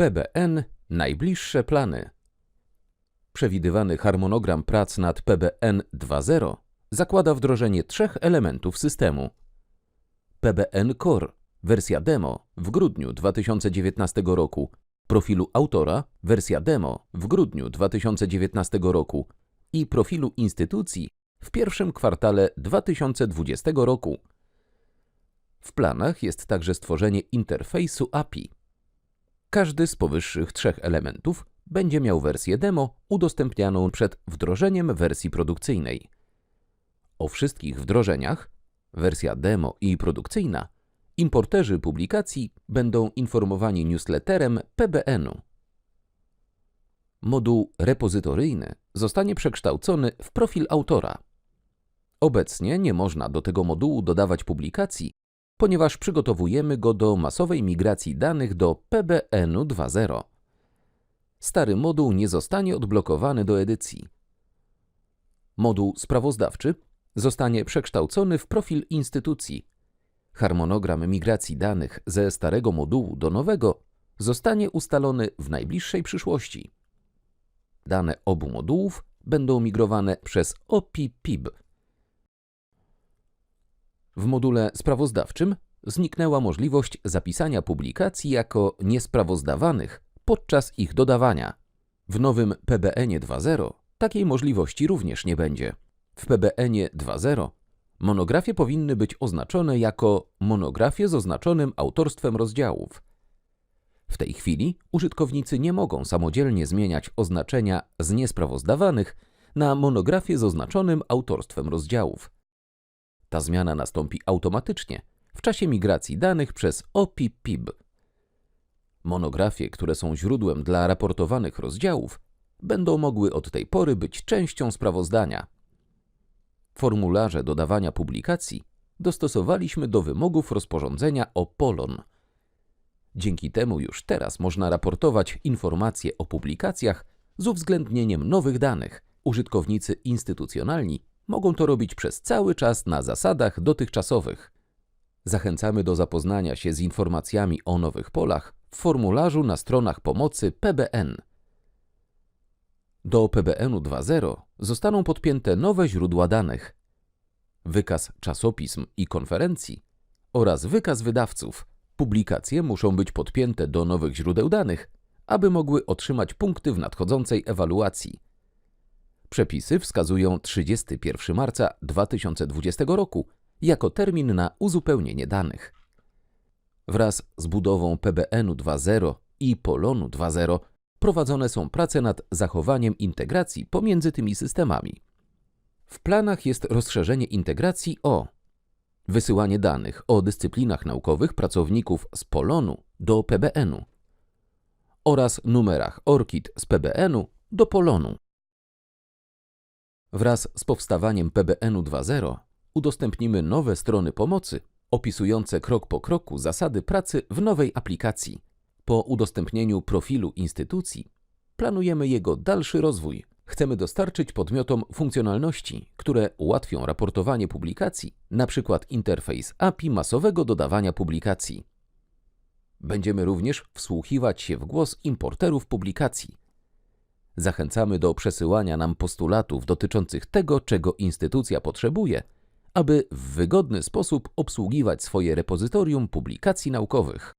PBN Najbliższe plany. Przewidywany harmonogram prac nad PBN 2.0 zakłada wdrożenie trzech elementów systemu. PBN Core, wersja demo w grudniu 2019 roku, profilu autora, wersja demo w grudniu 2019 roku i profilu instytucji w pierwszym kwartale 2020 roku. W planach jest także stworzenie interfejsu API. Każdy z powyższych trzech elementów będzie miał wersję demo udostępnianą przed wdrożeniem wersji produkcyjnej. O wszystkich wdrożeniach, wersja demo i produkcyjna, importerzy publikacji będą informowani newsletterem PBN-u. Moduł repozytoryjny zostanie przekształcony w profil autora. Obecnie nie można do tego modułu dodawać publikacji, ponieważ przygotowujemy go do masowej migracji danych do PBN-u 2.0. Stary moduł nie zostanie odblokowany do edycji. Moduł sprawozdawczy zostanie przekształcony w profil instytucji. Harmonogram migracji danych ze starego modułu do nowego zostanie ustalony w najbliższej przyszłości. Dane obu modułów będą migrowane przez OPPIB. W module sprawozdawczym zniknęła możliwość zapisania publikacji jako niesprawozdawanych podczas ich dodawania. W nowym PBN 2.0 takiej możliwości również nie będzie. W PBN 2.0 monografie powinny być oznaczone jako monografie z oznaczonym autorstwem rozdziałów. W tej chwili użytkownicy nie mogą samodzielnie zmieniać oznaczenia z niesprawozdawanych na monografie z oznaczonym autorstwem rozdziałów. Ta zmiana nastąpi automatycznie w czasie migracji danych przez OPPIB. Monografie, które są źródłem dla raportowanych rozdziałów, będą mogły od tej pory być częścią sprawozdania. Formularze dodawania publikacji dostosowaliśmy do wymogów rozporządzenia o POLON. Dzięki temu już teraz można raportować informacje o publikacjach z uwzględnieniem nowych danych. Użytkownicy instytucjonalni mogą to robić przez cały czas na zasadach dotychczasowych. Zachęcamy do zapoznania się z informacjami o nowych polach w formularzu na stronach pomocy PBN. Do PBN-u 2.0 zostaną podpięte nowe źródła danych, wykaz czasopism i konferencji oraz wykaz wydawców. Publikacje muszą być podpięte do nowych źródeł danych, aby mogły otrzymać punkty w nadchodzącej ewaluacji. Przepisy wskazują 31 marca 2020 roku jako termin na uzupełnienie danych. Wraz z budową PBN-u 2.0 i Polonu 2.0 prowadzone są prace nad zachowaniem integracji pomiędzy tymi systemami. W planach jest rozszerzenie integracji o wysyłanie danych o dyscyplinach naukowych pracowników z Polonu do PBN-u oraz numerach ORCID z PBN-u do Polonu. Wraz z powstawaniem PBN-u 2.0 udostępnimy nowe strony pomocy opisujące krok po kroku zasady pracy w nowej aplikacji. Po udostępnieniu profilu instytucji planujemy jego dalszy rozwój. Chcemy dostarczyć podmiotom funkcjonalności, które ułatwią raportowanie publikacji, np. interfejs API masowego dodawania publikacji. Będziemy również wsłuchiwać się w głos importerów publikacji. Zachęcamy do przesyłania nam postulatów dotyczących tego, czego instytucja potrzebuje, aby w wygodny sposób obsługiwać swoje repozytorium publikacji naukowych.